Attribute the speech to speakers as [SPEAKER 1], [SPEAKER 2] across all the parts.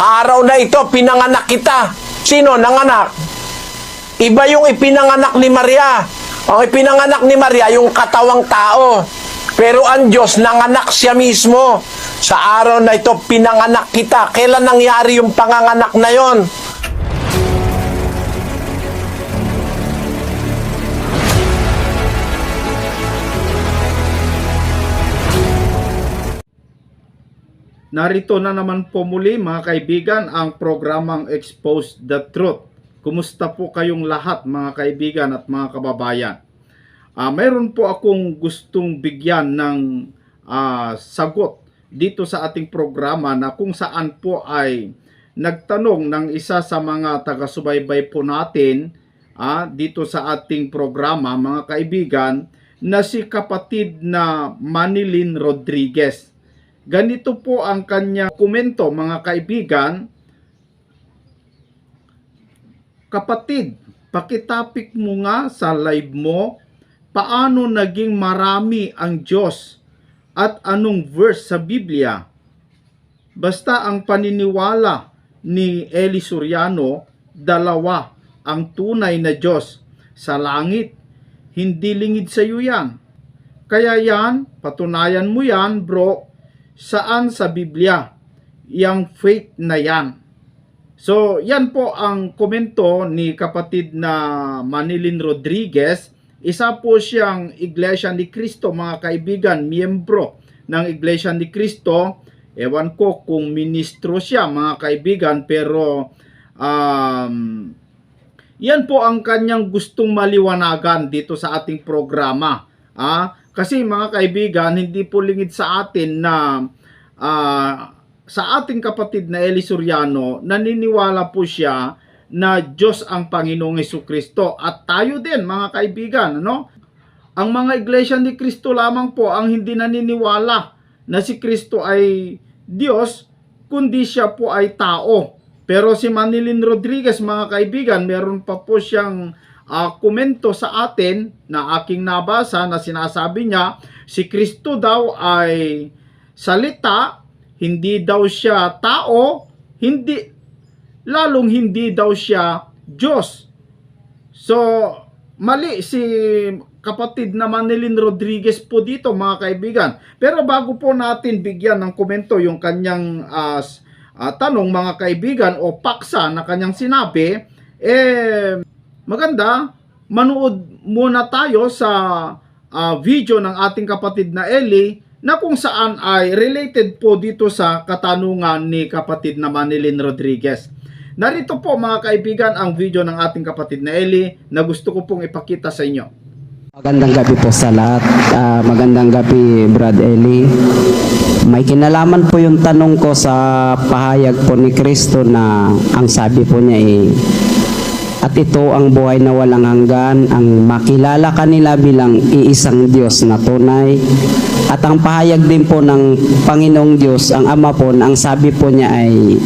[SPEAKER 1] Araw na ito, pinanganak kita. Sino nanganak? Iba yung ipinanganak ni Maria. Ang ipinanganak ni Maria, yung katawang tao. Pero ang Diyos, nanganak siya mismo. Sa araw na ito, pinanganak kita. Kailan nangyari yung panganganak na yon?
[SPEAKER 2] Narito na naman po muli mga kaibigan ang programang Expose the Truth. Kumusta po kayong lahat mga kaibigan at mga kababayan? Ah, mayroon po akong gustong bigyan ng ah, sagot dito sa ating programa na kung saan po ay nagtanong ng isa sa mga taga-subaybay po natin ah, dito sa ating programa mga kaibigan na si kapatid na Manilin Rodriguez. Ganito po ang kanyang komento mga kaibigan. Kapatid, pakitapik mo nga sa live mo paano naging marami ang Diyos at anong verse sa Biblia. Basta ang paniniwala ni Eli Soriano, dalawa ang tunay na Diyos sa langit. Hindi lingid sa iyo yan. Kaya yan, patunayan mo yan bro, saan sa Biblia yang faith na yan. So, yan po ang komento ni kapatid na Manilin Rodriguez. Isa po siyang Iglesia ni Cristo, mga kaibigan, miyembro ng Iglesia ni Cristo. Ewan ko kung ministro siya, mga kaibigan, pero um, yan po ang kanyang gustong maliwanagan dito sa ating programa. Ah, kasi mga kaibigan, hindi po lingid sa atin na ah, sa ating kapatid na Eli Soriano, naniniwala po siya na Diyos ang Panginoong Hesus Kristo at tayo din mga kaibigan, ano? Ang mga iglesia ni Kristo lamang po ang hindi naniniwala na si Kristo ay Diyos, kundi siya po ay tao. Pero si Manilin Rodriguez, mga kaibigan, meron pa po siyang ah, komento sa atin na aking nabasa na sinasabi niya, si Kristo daw ay salita, hindi daw siya tao, hindi, lalong hindi daw siya Diyos. So, mali si kapatid na Manilin Rodriguez po dito mga kaibigan. Pero bago po natin bigyan ng komento yung kanyang s- ah, tanong mga kaibigan o paksa na kanyang sinabi, eh maganda manood muna tayo sa ah, video ng ating kapatid na Eli na kung saan ay related po dito sa katanungan ni kapatid na Manilin Rodriguez. Narito po mga kaibigan ang video ng ating kapatid na Eli na gusto ko pong ipakita sa inyo.
[SPEAKER 3] Magandang gabi po sa lahat. Ah, magandang gabi, Brad Eli. May kinalaman po yung tanong ko sa pahayag po ni Kristo na ang sabi po niya eh, at ito ang buhay na walang hanggan, ang makilala kanila bilang iisang Diyos na tunay. At ang pahayag din po ng Panginoong Diyos, ang Ama po, ang sabi po niya ay,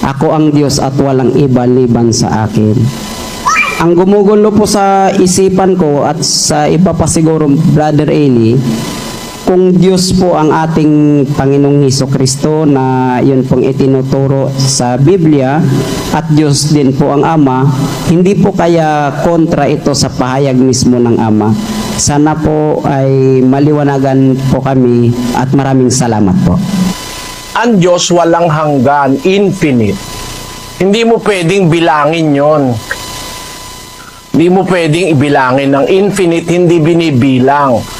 [SPEAKER 3] Ako ang Diyos at walang iba liban sa akin. Ang gumugulo po sa isipan ko at sa iba pa siguro, Brother Eli, kung Diyos po ang ating Panginoong Heso Kristo na yun pong itinuturo sa Biblia at Diyos din po ang Ama, hindi po kaya kontra ito sa pahayag mismo ng Ama. Sana po ay maliwanagan po kami at maraming salamat po.
[SPEAKER 1] Ang Diyos walang hanggan, infinite. Hindi mo pwedeng bilangin yon. Hindi mo pwedeng ibilangin ng infinite, hindi binibilang.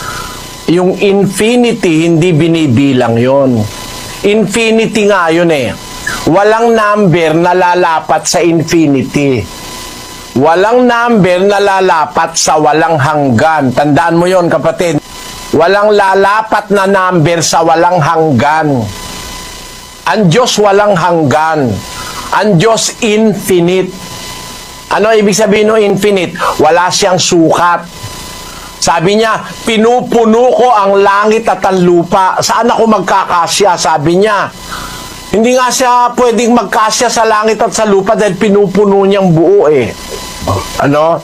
[SPEAKER 1] Yung infinity, hindi binibilang yon. Infinity nga yun eh. Walang number na lalapat sa infinity. Walang number na lalapat sa walang hanggan. Tandaan mo yon kapatid. Walang lalapat na number sa walang hanggan. Ang Diyos walang hanggan. Ang Diyos infinite. Ano ibig sabihin ng infinite? Wala siyang sukat. Sabi niya, pinupuno ko ang langit at ang lupa. Saan ako magkakasya? Sabi niya. Hindi nga siya pwedeng magkasya sa langit at sa lupa dahil pinupuno niyang buo eh. Ano?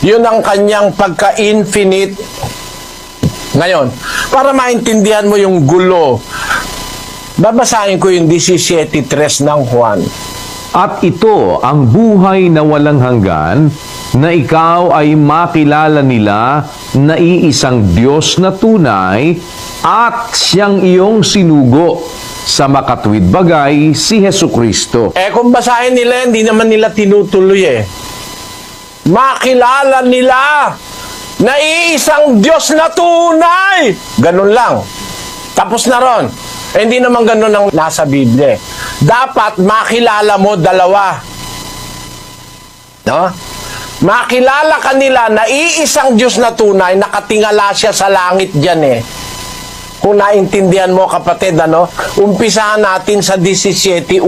[SPEAKER 1] Yun ang kanyang pagka-infinite. Ngayon, para maintindihan mo yung gulo Babasahin ko yung 17.3 ng Juan.
[SPEAKER 4] At ito ang buhay na walang hanggan, na ikaw ay makilala nila na iisang Diyos na tunay at siyang iyong sinugo sa makatwid bagay si Heso Kristo.
[SPEAKER 1] Eh kung basahin nila, hindi naman nila tinutuloy eh. Makilala nila na iisang Diyos na tunay. Ganun lang. Tapos na ron. Eh, hindi naman ganun ang nasa Biblia. eh. Dapat makilala mo dalawa. No? Makilala kanila na iisang Diyos na tunay, nakatingala siya sa langit dyan eh. Kung naintindihan mo kapatid, ano? Umpisahan natin sa 17.1.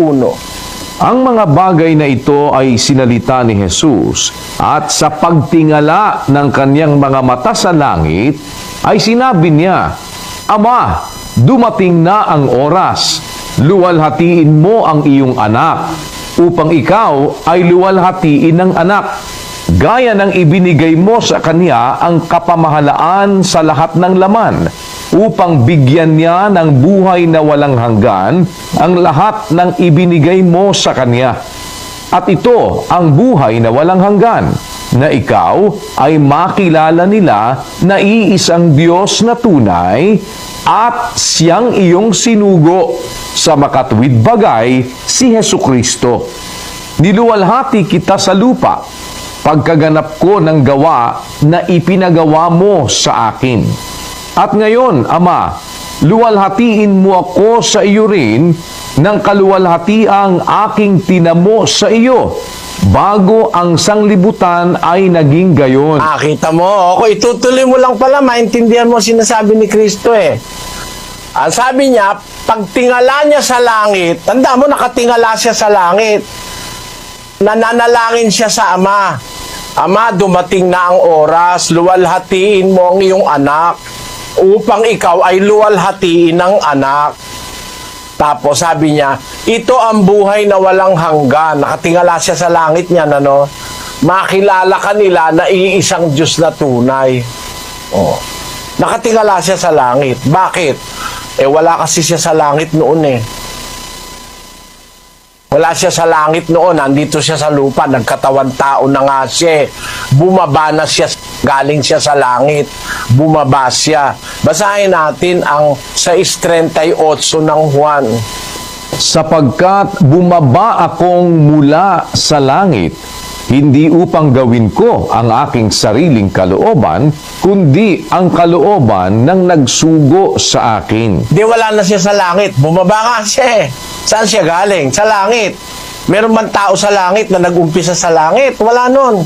[SPEAKER 4] Ang mga bagay na ito ay sinalita ni Jesus at sa pagtingala ng kanyang mga mata sa langit ay sinabi niya, Ama, dumating na ang oras. Luwalhatiin mo ang iyong anak upang ikaw ay luwalhatiin ng anak. Gaya ng ibinigay mo sa kanya ang kapamahalaan sa lahat ng laman upang bigyan niya ng buhay na walang hanggan ang lahat ng ibinigay mo sa kanya. At ito ang buhay na walang hanggan, na ikaw ay makilala nila na iisang Diyos na tunay at siyang iyong sinugo sa makatwid bagay si Heso Kristo. Niluwalhati kita sa lupa pagkaganap ko ng gawa na ipinagawa mo sa akin. At ngayon, Ama, luwalhatiin mo ako sa iyo rin ng kaluwalhatiang aking tinamo sa iyo bago ang sanglibutan ay naging gayon.
[SPEAKER 1] Ah, kita mo. Ako, itutuloy mo lang pala, maintindihan mo sinasabi ni Kristo eh. Ang sabi niya, pagtingala niya sa langit, tanda mo, nakatingala siya sa langit. Nananalangin siya sa Ama. Ama, dumating na ang oras, luwalhatiin mo ang iyong anak upang ikaw ay luwalhatiin ng anak. Tapos sabi niya, ito ang buhay na walang hanggan. Nakatingala siya sa langit niya, ano? Makilala kanila na iisang Diyos na tunay. Oh. Nakatingala siya sa langit. Bakit? Eh wala kasi siya sa langit noon eh. Wala siya sa langit noon, nandito siya sa lupa, nagkatawan tao na nga siya. eh. Bumaba na siya, galing siya sa langit. Bumaba siya. Basahin natin ang 6.38 ng Juan.
[SPEAKER 4] sapagkat bumaba akong mula sa langit, hindi upang gawin ko ang aking sariling kalooban, kundi ang kalooban ng nagsugo sa akin.
[SPEAKER 1] Di wala na siya sa langit. Bumaba nga siya eh. Saan siya galing? Sa langit. Meron man tao sa langit na nag-umpisa sa langit? Wala nun.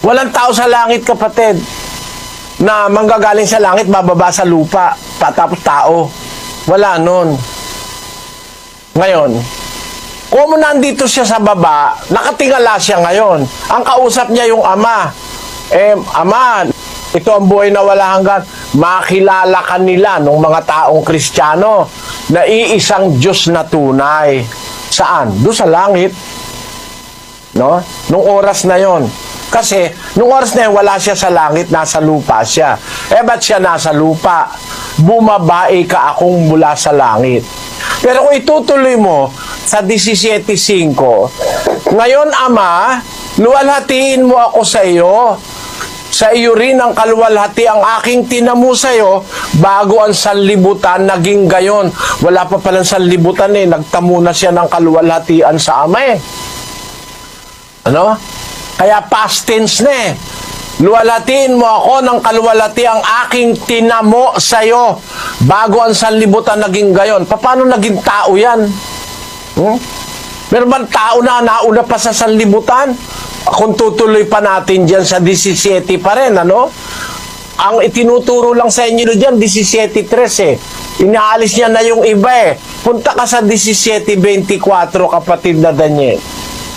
[SPEAKER 1] Walang tao sa langit, kapatid, na manggagaling sa langit, bababa sa lupa, tapos tao. Wala nun. Ngayon, kung nandito siya sa baba, nakatingala siya ngayon. Ang kausap niya yung ama. Eh, ama, ito ang buhay na wala hanggan. Makilala ka nila ng mga taong kristyano na iisang Diyos na tunay. Saan? Doon sa langit. No? Nung oras na yon. Kasi, nung oras na yun, wala siya sa langit, nasa lupa siya. Eh, ba't siya nasa lupa? Bumabae ka akong mula sa langit. Pero kung itutuloy mo sa 17.5, Ngayon, Ama, luwalhatiin mo ako sa iyo. Sa iyo rin ang kaluwalhati ang aking tinamo sa iyo bago ang sanlibutan naging gayon. Wala pa palang sanlibutan eh. Nagtamo na siya ng kaluwalhatian sa Ama eh. Ano? Kaya past tense na eh. Luwalatiin mo ako ng kaluwalhati ang aking tinamo sa'yo bago ang sanlibutan naging gayon. Paano naging tao yan? Hmm? Meron bang tao na nauna pa sa sanlibutan? Kung tutuloy pa natin dyan sa 17 pa rin, ano? Ang itinuturo lang sa inyo dyan, 17.3 eh. Inaalis niya na yung iba eh. Punta ka sa 17.24, kapatid na Daniel.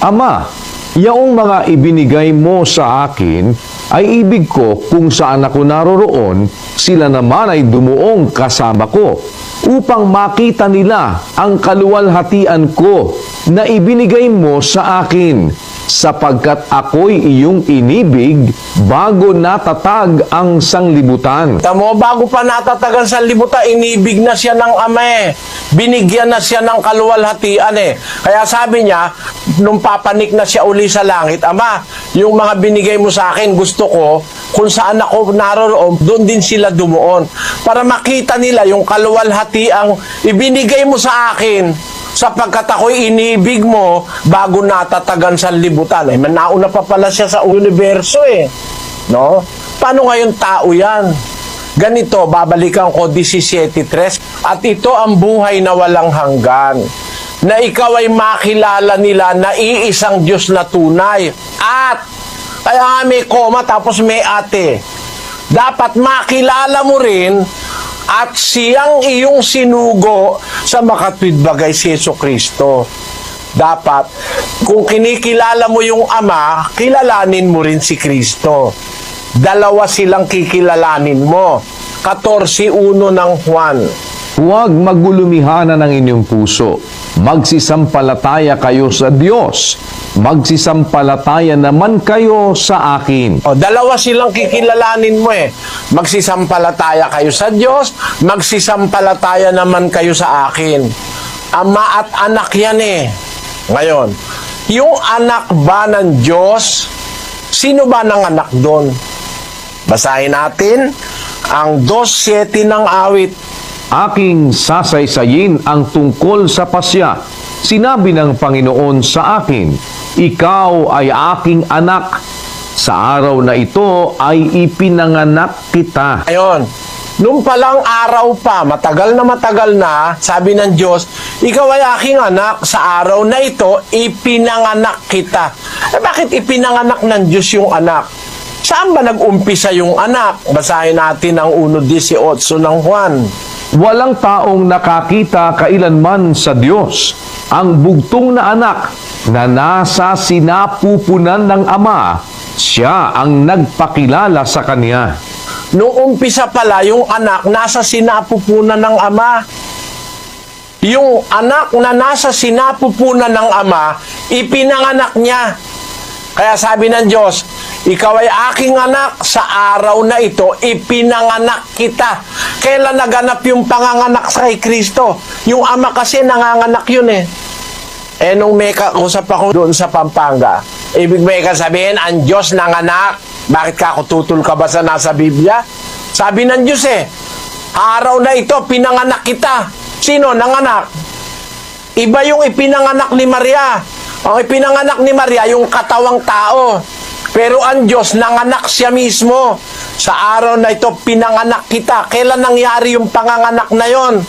[SPEAKER 4] Ama, yaong mga ibinigay mo sa akin ay ibig ko kung saan ako naroroon, sila naman ay dumuong kasama ko upang makita nila ang kaluwalhatian ko na ibinigay mo sa akin sapagkat ako'y iyong inibig bago natatag ang sanglibutan.
[SPEAKER 1] Tamo, bago pa natatagan sa libutan, inibig na siya ng ama. Binigyan na siya ng kaluwalhatian eh. Kaya sabi niya, nung papanik na siya uli sa langit, Ama, yung mga binigay mo sa akin, gusto ko, kung saan ako naroroon, doon din sila dumuon. Para makita nila yung kaluwalhatiang ibinigay mo sa akin sapagkat ako'y inibig mo bago natatagan sa libutan. Eh, nauna pa pala siya sa universo eh. No? Paano ngayon tao yan? Ganito, babalikan ko 17.3 at ito ang buhay na walang hanggan na ikaw ay makilala nila na iisang Diyos na tunay at kaya nga may koma tapos may ate dapat makilala mo rin at siyang iyong sinugo sa makatwid bagay si Yeso Kristo. Dapat, kung kinikilala mo yung Ama, kilalanin mo rin si Kristo. Dalawa silang kikilalanin mo. 14.1 ng Juan.
[SPEAKER 4] Huwag magulumihanan ng inyong puso. Magsisampalataya kayo sa Diyos. Magsisampalataya naman kayo sa akin.
[SPEAKER 1] O, dalawa silang kikilalanin mo eh. Magsisampalataya kayo sa Diyos, magsisampalataya naman kayo sa akin. Ama at anak yan eh. Ngayon, yung anak ba ng Diyos, sino ba ng anak doon? Basahin natin ang 2.7 ng awit.
[SPEAKER 4] Aking sasaysayin ang tungkol sa pasya. Sinabi ng Panginoon sa akin, Ikaw ay aking anak. Sa araw na ito ay ipinanganak kita.
[SPEAKER 1] Ayon, nung palang araw pa, matagal na matagal na, sabi ng Diyos, ikaw ay aking anak, sa araw na ito, ipinanganak kita. Eh, bakit ipinanganak ng Diyos yung anak? Saan ba nag-umpisa yung anak? Basahin natin ang 1.18 ng Juan.
[SPEAKER 4] Walang taong nakakita kailanman sa Diyos. Ang bugtong na anak na nasa sinapupunan ng Ama, siya ang nagpakilala sa Kanya.
[SPEAKER 1] Noong umpisa pala, yung anak nasa sinapupunan ng ama. Yung anak na nasa sinapupunan ng ama, ipinanganak niya. Kaya sabi ng Diyos, ikaw ay aking anak, sa araw na ito, ipinanganak kita. Kailan naganap yung panganganak sa kay Kristo? Yung ama kasi nanganganak yun eh. Eh, nung may kausap ako doon sa Pampanga, ibig may sabihin, ang Diyos nanganak. Bakit ka tutol ka ba sa nasa Biblia? Sabi ng Diyos eh, araw na ito, pinanganak kita. Sino nanganak? Iba yung ipinanganak ni Maria. Ang ipinanganak ni Maria, yung katawang tao. Pero ang Diyos, nanganak siya mismo. Sa araw na ito, pinanganak kita. Kailan nangyari yung panganganak na yon?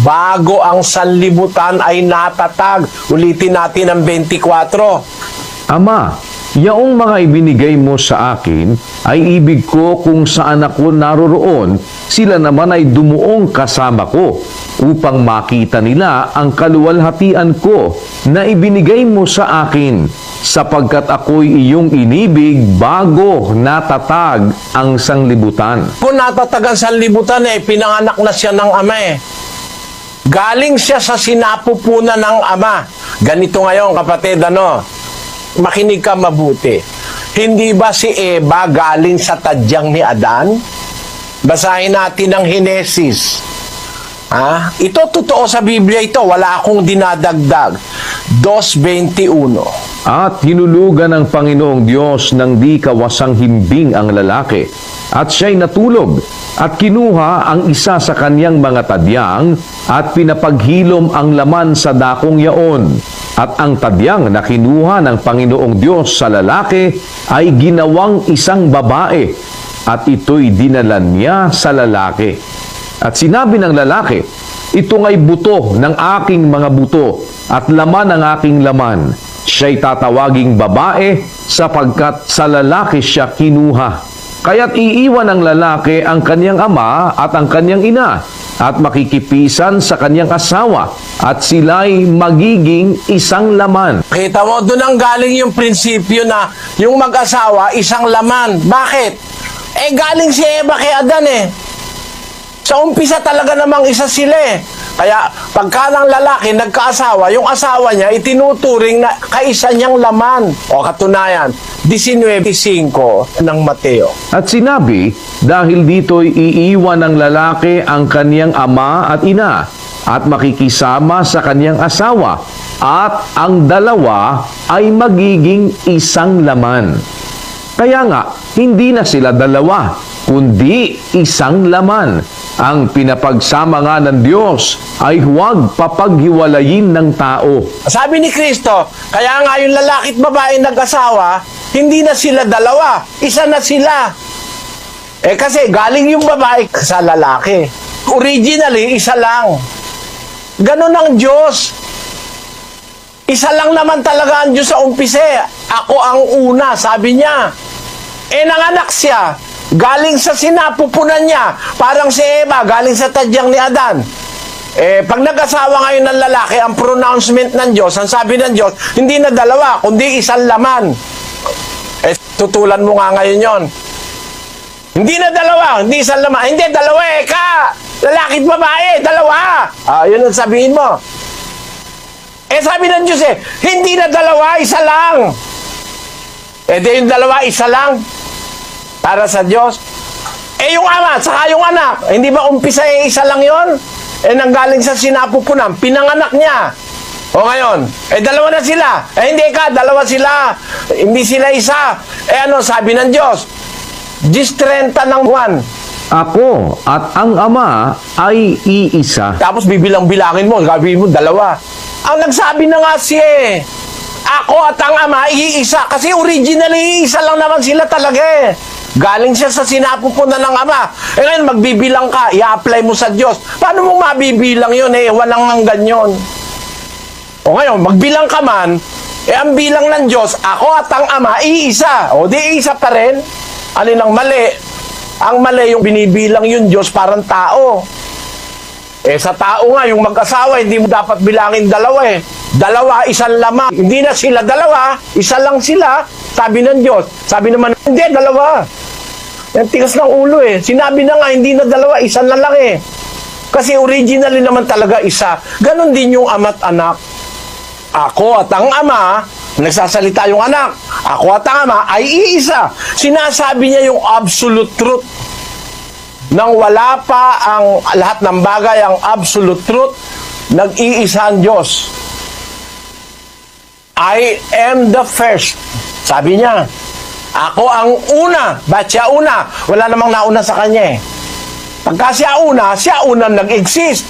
[SPEAKER 1] Bago ang sanlibutan ay natatag. Ulitin natin ang 24.
[SPEAKER 4] Ama, yaong mga ibinigay mo sa akin ay ibig ko kung saan ako naroroon, sila naman ay dumuong kasama ko upang makita nila ang kaluwalhatian ko na ibinigay mo sa akin sapagkat ako'y iyong inibig bago natatag ang sanglibutan.
[SPEAKER 1] Kung natatagan sa libutan eh, pinanganak na siya ng ama eh. Galing siya sa sinapupunan ng ama. Ganito ngayon kapatid, ano? Makinig ka mabuti. Hindi ba si Eva galing sa tadyang ni Adan? Basahin natin ang Henesis. Ha? Ito totoo sa Biblia ito, wala akong dinadagdag. 2.21
[SPEAKER 4] At hinulugan ng Panginoong Diyos ng di kawasang himbing ang lalaki. At siya'y natulog at kinuha ang isa sa kanyang mga tadyang at pinapaghilom ang laman sa dakong yaon. At ang tadyang na kinuha ng Panginoong Diyos sa lalaki ay ginawang isang babae at ito'y dinalan niya sa lalaki. At sinabi ng lalaki, ito nga'y buto ng aking mga buto at laman ng aking laman. Siya'y tatawaging babae sapagkat sa lalaki siya kinuha. Kaya't iiwan ng lalaki ang kanyang ama at ang kanyang ina at makikipisan sa kanyang asawa at sila'y magiging isang laman.
[SPEAKER 1] Kita mo, doon ang galing yung prinsipyo na yung mag-asawa, isang laman. Bakit? Eh, galing si Eva kay Adan eh. Sa umpisa talaga namang isa sila eh. Kaya pagka ng lalaki nagkaasawa, yung asawa niya itinuturing na kaisa niyang laman. O katunayan, 19.5 ng Mateo.
[SPEAKER 4] At sinabi, dahil dito'y iiwan ng lalaki ang kaniyang ama at ina at makikisama sa kaniyang asawa at ang dalawa ay magiging isang laman. Kaya nga, hindi na sila dalawa, kundi isang laman. Ang pinapagsama nga ng Diyos ay huwag papaghiwalayin ng tao.
[SPEAKER 1] Sabi ni Kristo, kaya nga yung lalaki at babae nag-asawa, hindi na sila dalawa, isa na sila. Eh kasi galing yung babae sa lalaki. Originally, isa lang. Ganon ang Diyos. Isa lang naman talaga ang Diyos sa umpise. Ako ang una, sabi niya. Eh nanganak siya. Galing sa sinapupunan niya. Parang si Eva, galing sa tadyang ni Adan. Eh, pag nag-asawa ngayon ng lalaki, ang pronouncement ng Diyos, ang sabi ng Diyos, hindi na dalawa, kundi isang laman. Eh, tutulan mo nga ngayon yon. Hindi na dalawa, hindi isang laman. Hindi, dalawa eh, ka! Lalaki at babae, dalawa! Ah, yun ang sabihin mo. Eh, sabi ng Diyos eh, hindi na dalawa, isa lang. Eh, di yung dalawa, isa lang. Para sa Diyos. Eh, yung ama, saka yung anak, hindi ba umpisa eh, isa lang yon? Eh, nanggaling sa sinapupunan, pinanganak niya. O ngayon, eh dalawa na sila. Eh hindi ka, dalawa sila. Hindi sila isa. Eh ano, sabi ng Diyos, Diyos 30 ng buwan.
[SPEAKER 4] Ako at ang ama ay iisa.
[SPEAKER 1] Tapos bibilang-bilangin mo, gagawin mo dalawa. Ang nagsabi na nga siya eh, ako at ang ama, iisa. Kasi originally, iisa lang naman sila talaga eh. Galing siya sa sinapupunan ng ama. Eh ngayon, magbibilang ka, i-apply mo sa Diyos. Paano mo mabibilang yun eh? Walang hanggan yun. O ngayon, magbilang ka man, eh ang bilang ng Diyos, ako at ang ama, iisa. O di iisa pa rin. Alin ang mali? Ang mali yung binibilang yung Diyos parang tao. Eh sa tao nga, yung mag-asawa, hindi mo dapat bilangin dalawa eh. Dalawa, isang lamang. Hindi na sila dalawa, isa lang sila. Sabi ng Diyos. Sabi naman, hindi, dalawa. Yung tigas ng ulo eh. Sinabi na nga, hindi na dalawa, isa na lang eh. Kasi originally naman talaga isa. Ganon din yung ama't anak. Ako at ang ama, nagsasalita yung anak. Ako at ang ama ay iisa. Sinasabi niya yung absolute truth. Nang wala pa ang lahat ng bagay, ang absolute truth, nag-iisa ang Diyos. I am the first. Sabi niya, ako ang una. Ba't siya una? Wala namang nauna sa kanya eh. Pagka siya una, siya unang nag-exist.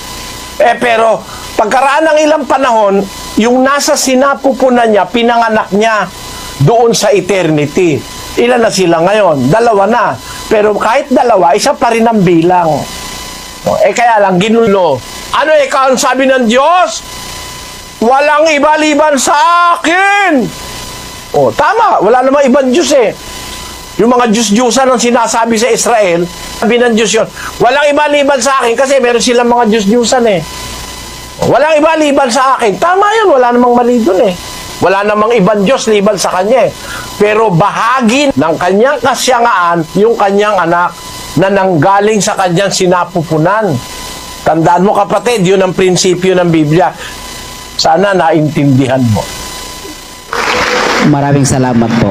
[SPEAKER 1] Eh pero, pagkaraan ng ilang panahon, yung nasa sinapupunan niya, pinanganak niya doon sa eternity. Ilan na sila ngayon? Dalawa na. Pero kahit dalawa, isa pa rin ang bilang. Eh kaya lang, ginulo. Ano eh, ang sabi ng Diyos? Walang iba liban sa akin! O, tama. Wala namang ibang Diyos eh. Yung mga Diyos-Diyosan ang sinasabi sa Israel, sabi ng Diyos yun, walang iba liban sa akin kasi meron silang mga Diyos-Diyosan eh. Walang iba liban sa akin. Tama yun, wala namang mali dun eh. Wala namang ibang Diyos liban sa Kanya eh. Pero bahagi ng Kanyang kasyangaan yung Kanyang anak na nanggaling sa Kanyang sinapupunan. Tandaan mo kapatid, yun ang prinsipyo ng Biblia. Sana naintindihan mo.
[SPEAKER 3] Maraming salamat po.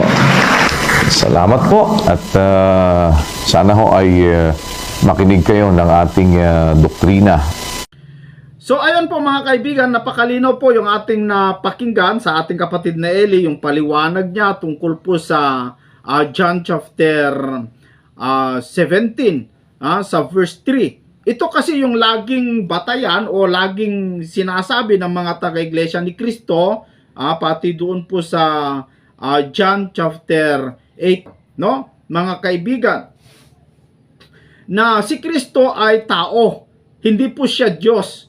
[SPEAKER 4] Salamat po at ah, sana ho ay ah, makinig kayo ng ating ah, doktrina
[SPEAKER 2] So ayun po mga kaibigan, napakalinaw po yung ating napakinggan sa ating kapatid na Eli, yung paliwanag niya tungkol po sa ah, John chapter ah, 17 ah, sa verse 3. Ito kasi yung laging batayan o laging sinasabi ng mga taga-iglesia ni Kristo ah, pati doon po sa ah, John chapter 8, no? Mga kaibigan, na si Kristo ay tao, hindi po siya Diyos.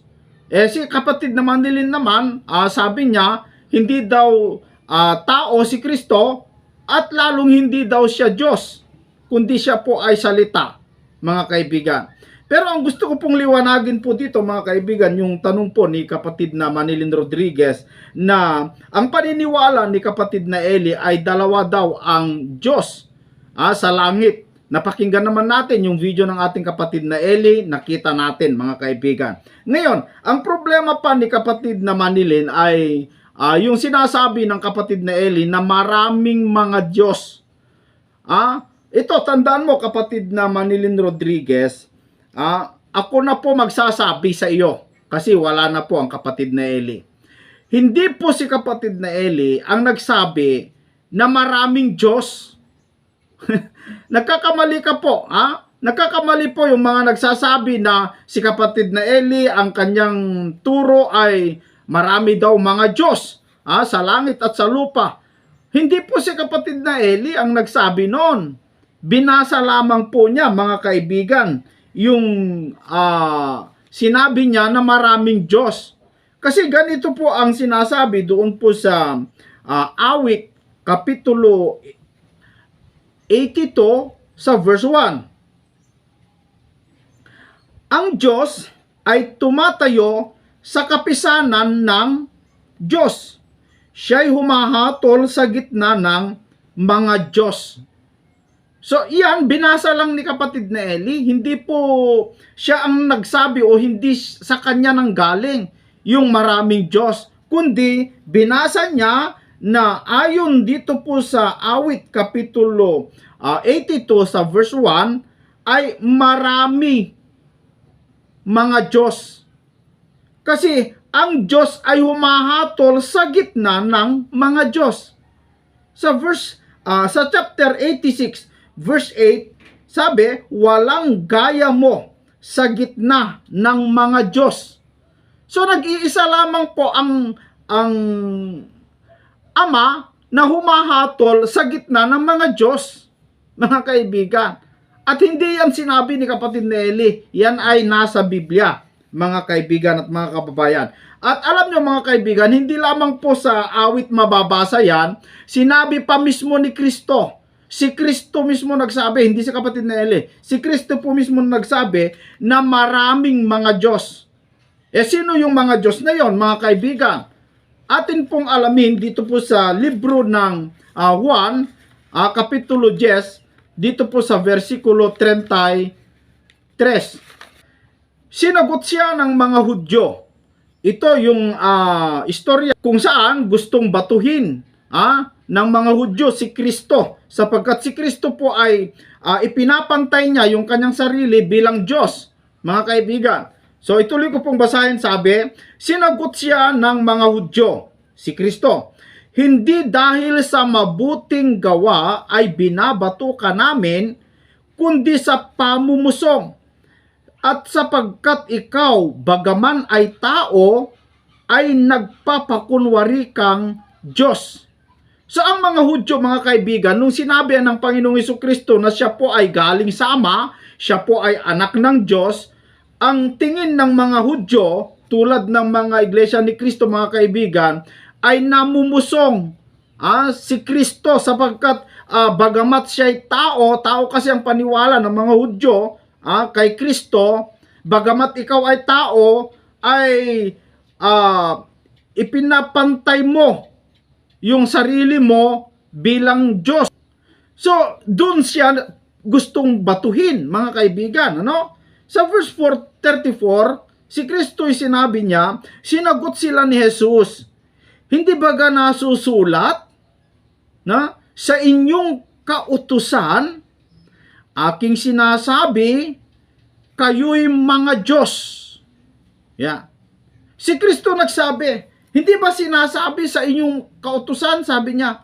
[SPEAKER 2] Eh si kapatid na Manilin naman, ah, sabi niya, hindi daw ah, tao si Kristo at lalong hindi daw siya Diyos, kundi siya po ay salita, mga kaibigan. Pero ang gusto ko pong liwanagin po dito mga kaibigan, yung tanong po ni kapatid na Manilin Rodriguez na ang paniniwala ni kapatid na Eli ay dalawa daw ang Diyos ah, sa langit Napakinggan naman natin yung video ng ating kapatid na Eli, nakita natin mga kaibigan. Ngayon, ang problema pa ni kapatid na Manilin ay ah, yung sinasabi ng kapatid na Eli na maraming mga Diyos. Ah, ito tandaan mo kapatid na Manilin Rodriguez, ah, ako na po magsasabi sa iyo kasi wala na po ang kapatid na Eli. Hindi po si kapatid na Eli ang nagsabi na maraming Diyos. Nagkakamali ka po, ha? Nagkakamali po yung mga nagsasabi na si kapatid na Eli, ang kanyang turo ay marami daw mga Diyos ha? sa langit at sa lupa. Hindi po si kapatid na Eli ang nagsabi noon. Binasa lamang po niya, mga kaibigan, yung ah, sinabi niya na maraming Diyos. Kasi ganito po ang sinasabi doon po sa ah, awit, kapitulo 82 sa verse 1. Ang Diyos ay tumatayo sa kapisanan ng Diyos. Siya'y humahatol sa gitna ng mga Diyos. So, iyan, binasa lang ni kapatid na Eli. Hindi po siya ang nagsabi o hindi sa kanya nang galing yung maraming Diyos. Kundi, binasa niya na ayon dito po sa awit kapitulo ah, 82 sa verse 1 ay marami mga Diyos. Kasi ang Diyos ay humahatol sa gitna ng mga Diyos. Sa verse ah, sa chapter 86 verse 8 sabi, walang gaya mo sa gitna ng mga Diyos. So nag-iisa lamang po ang ang ama na humahatol sa gitna ng mga Diyos, mga kaibigan. At hindi yan sinabi ni kapatid Eli. Yan ay nasa Biblia, mga kaibigan at mga kababayan. At alam nyo mga kaibigan, hindi lamang po sa awit mababasa yan, sinabi pa mismo ni Kristo. Si Kristo mismo nagsabi, hindi si kapatid na Eli. Si Kristo po mismo nagsabi na maraming mga Diyos. Eh sino yung mga Diyos na yon mga kaibigan? Atin pong alamin dito po sa libro ng ah, Juan, ah, kapitulo 10, dito po sa versikulo 33. Sinagot siya ng mga Hudyo. Ito yung ah, istorya kung saan gustong batuhin ah, ng mga Hudyo si Kristo sapagkat si Kristo po ay ah, ipinapantay niya yung kanyang sarili bilang Diyos, mga kaibigan. So ituloy ko pong basahin sabi, sinagot siya ng mga Hudyo, si Kristo, hindi dahil sa mabuting gawa ay binabato ka namin, kundi sa pamumusong. At sapagkat ikaw, bagaman ay tao, ay nagpapakunwari kang Diyos. So ang mga Hudyo, mga kaibigan, nung sinabi ng Panginoong Hesus Kristo na siya po ay galing sa Ama, siya po ay anak ng Diyos, ang tingin ng mga Hudyo, tulad ng mga iglesia ni Kristo, mga kaibigan, ay namumusong ah, si Kristo sapagkat ah, bagamat siya ay tao, tao kasi ang paniwala ng mga Hudyo ah, kay Kristo, bagamat ikaw ay tao, ay ah, ipinapantay mo yung sarili mo bilang Diyos. So, dun siya gustong batuhin, mga kaibigan, ano? Sa verse 434, si Kristo ay sinabi niya, sinagot sila ni Jesus, hindi ba ga nasusulat na sa inyong kautusan, aking sinasabi, kayo'y mga Diyos. Yeah. Si Kristo nagsabi, hindi ba sinasabi sa inyong kautusan, sabi niya,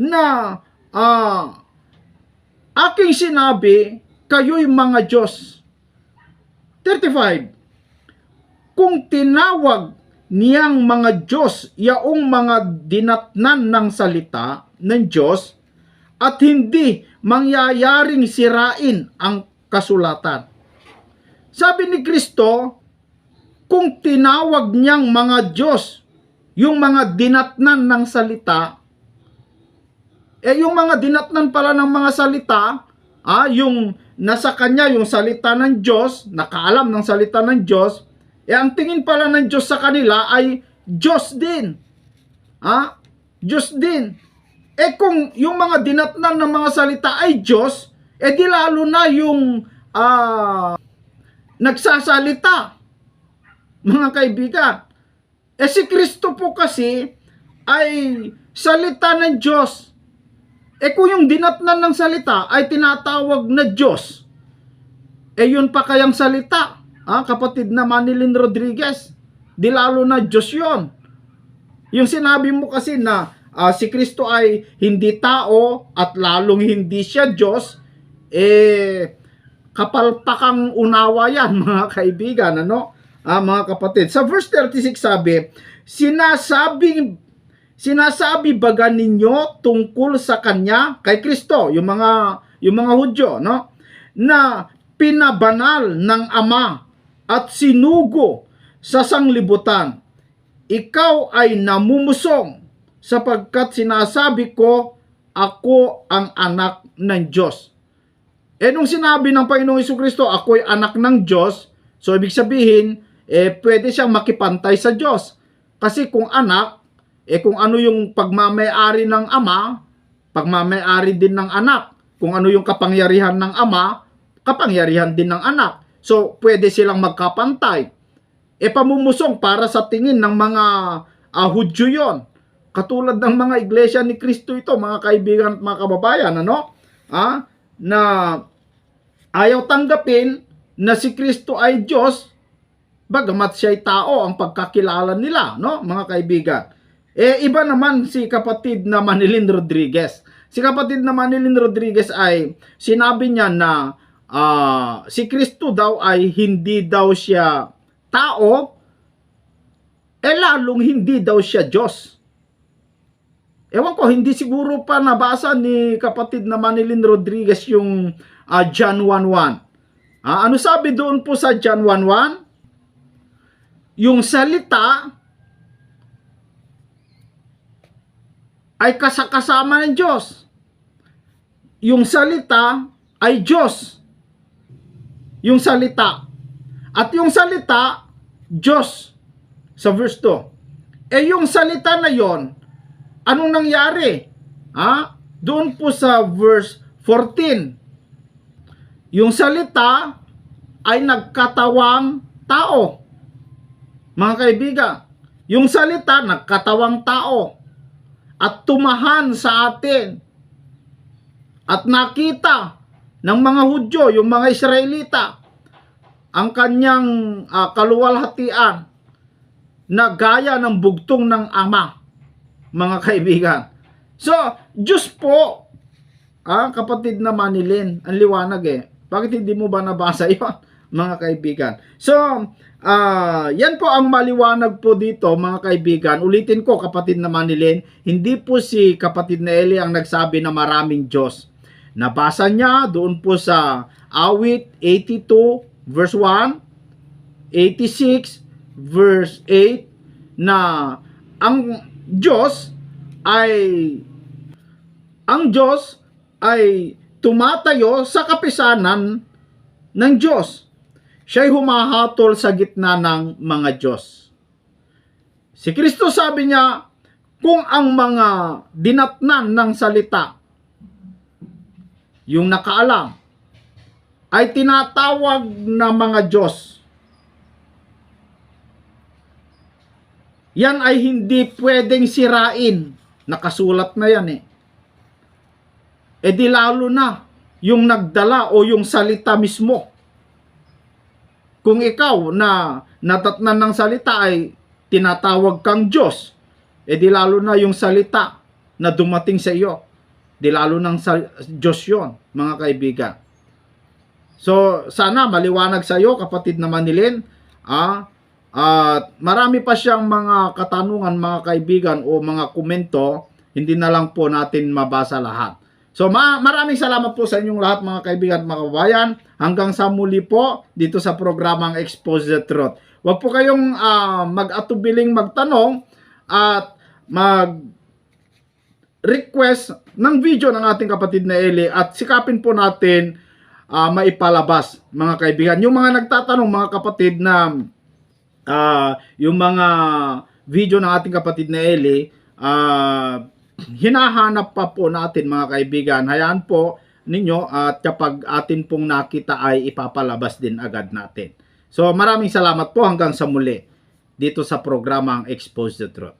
[SPEAKER 2] na ah, aking sinabi, kayo'y mga Diyos. 35. Kung tinawag niyang mga Diyos, yaong mga dinatnan ng salita ng Diyos, at hindi mangyayaring sirain ang kasulatan. Sabi ni Kristo, kung tinawag niyang mga Diyos, yung mga dinatnan ng salita, eh yung mga dinatnan pala ng mga salita, ah, yung nasa kanya yung salita ng Diyos, nakaalam ng salita ng Diyos, eh ang tingin pala ng Diyos sa kanila ay Diyos din. Ah, Diyos din. Eh kung yung mga dinatnan ng mga salita ay Diyos, Eh di lalo na yung ah, nagsasalita. Mga kaibigan. Eh si Kristo po kasi ay salita ng Diyos. Eh kung yung dinatnan ng salita ay tinatawag na Diyos, eh yun pa kayang salita, ah, kapatid na Manilin Rodriguez, di lalo na Diyos yun. Yung sinabi mo kasi na ah, si Kristo ay hindi tao at lalong hindi siya Diyos, eh kapalpakang unawa yan mga kaibigan, ano? Ah, mga kapatid. Sa verse 36 sabi, sinasabing sinasabi baga ninyo tungkol sa kanya kay Kristo, yung mga yung mga Hudyo, no? Na pinabanal ng Ama at sinugo sa sanglibutan. Ikaw ay namumusong sapagkat sinasabi ko ako ang anak ng Diyos. Eh nung sinabi ng Panginoong Kristo, ako'y anak ng Diyos, so ibig sabihin, eh pwede siyang makipantay sa Diyos. Kasi kung anak, eh kung ano yung pagmamayari ng ama, pagmamayari din ng anak. Kung ano yung kapangyarihan ng ama, kapangyarihan din ng anak. So, pwede silang magkapantay. E pamumusong para sa tingin ng mga uh, Hudyo yun. Katulad ng mga iglesia ni Kristo ito, mga kaibigan at mga kababayan, ano? Ah, na ayaw tanggapin na si Kristo ay Diyos, bagamat siya ay tao ang pagkakilala nila, no, mga kaibigan. Eh, iba naman si kapatid na Manilin Rodriguez. Si kapatid na Manilin Rodriguez ay sinabi niya na ah, si Kristo daw ay hindi daw siya tao, eh lalong hindi daw siya Diyos. Ewan ko, hindi siguro pa nabasa ni kapatid na Manilin Rodriguez yung ah, John 1.1. Ah, ano sabi doon po sa John 1.1? Yung salita ay kasakasama ng Diyos. Yung salita ay Diyos. Yung salita. At yung salita, Diyos. Sa verse 2. Eh yung salita na yon, anong nangyari? Ha? Doon po sa verse 14. Yung salita ay nagkatawang tao. Mga kaibigan, yung salita nagkatawang tao at tumahan sa atin at nakita ng mga Hudyo, yung mga Israelita, ang kanyang ah, kaluwalhatian na gaya ng bugtong ng ama, mga kaibigan. So, Diyos po, ah, kapatid na Manilin, ang liwanag eh. Bakit hindi mo ba nabasa yon mga kaibigan? So, ah, yan po ang maliwanag po dito, mga kaibigan. Ulitin ko, kapatid na Manilin, hindi po si kapatid na Eli ang nagsabi na maraming Diyos. Nabasa niya doon po sa awit 82 verse 1, 86 verse 8 na ang Diyos ay ang Diyos ay tumatayo sa kapisanan ng Diyos. Siya'y humahatol sa gitna ng mga Diyos. Si Kristo sabi niya, kung ang mga dinatnan ng salita, yung nakaalam, ay tinatawag na mga Diyos, yan ay hindi pwedeng sirain. Nakasulat na yan eh. E di lalo na yung nagdala o yung salita mismo. Kung ikaw na natatnan ng salita ay tinatawag kang Diyos, e di lalo na yung salita na dumating sa iyo. Di lalo ng sa Diyos yon mga kaibigan. So, sana maliwanag sa iyo, kapatid na Manilin, ah, at marami pa siyang mga katanungan, mga kaibigan o mga komento, hindi na lang po natin mabasa lahat. So ma- maraming salamat po sa inyong lahat mga kaibigan at mga kababayan. Hanggang sa muli po dito sa programang Expose the Truth. Huwag po kayong ah, mag-atubiling magtanong at mag request ng video ng ating kapatid na Eli at sikapin po natin ah, maipalabas mga kaibigan. Yung mga nagtatanong mga kapatid na ah, yung mga video ng ating kapatid na Eli, ah, hinahanap pa po natin mga kaibigan. Hayaan po ninyo at kapag atin pong nakita ay ipapalabas din agad natin. So maraming salamat po hanggang sa muli dito sa programang Expose the Truth.